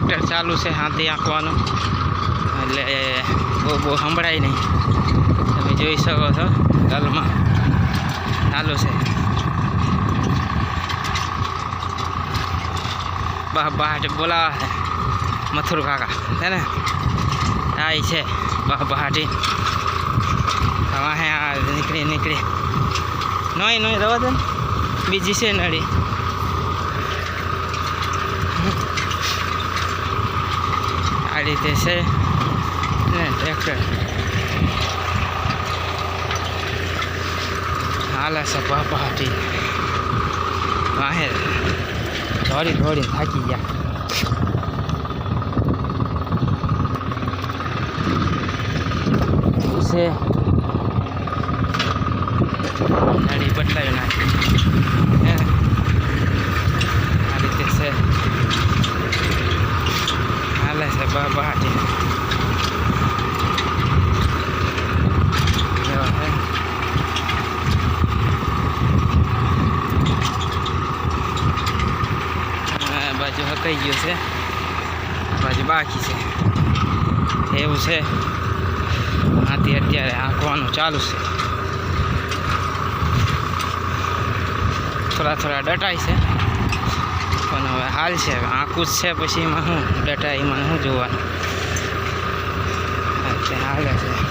Tractor ચાલુ છે હાથી આંકવાનું એટલે બહુ બહુ સંભળાય નહીં. તમે જોઈ શકો છો તલમાં ચાલુ છે. બહાટ બોલાવા છે. મથુર કાકા છે ને? આય છે. બહાટી આ નીકળી નીકળી. નહીં નહીં રવા દે બીજી છે નળી. આ રીતે છે ને ટ્રેક્ટર હાલે છે બાપાટી વાહે દોડી દોડી થાકી ગયા છે ગાડી બદલાવી નાખી હે આ રીતે છે હે આ બાજુ હકાઈ ગયો છે બાજુ બાકી છે એવું છે આથી અત્યારે આંકવાનું ચાલુ છે થોડા થોડા ડટાય છે પણ હવે હાલ છે. આંકું જ છે, પછી એમાં શું ડેટા એમાં શું જોવાનું. અત્યારે હાલે છે.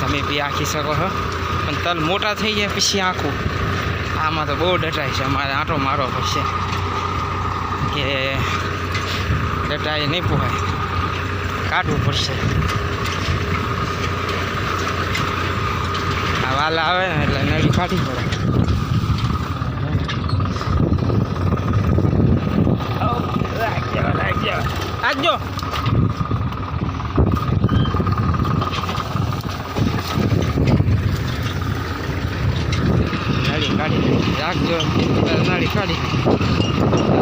તમે બી આંકી શકો છો. પણ તલ મોટા થઈ જાય પછી આંખું. આમાં તો બહુ ડટાય છે. અમારે આંટો મારો પડશે. કે ડટાય નહીં પોહાય. કાઢવું પડશે. આ આવે ને એટલે નળી કાઢી પડે. રાખજો નાળી કાઢી રાખજો. નળી કાઢી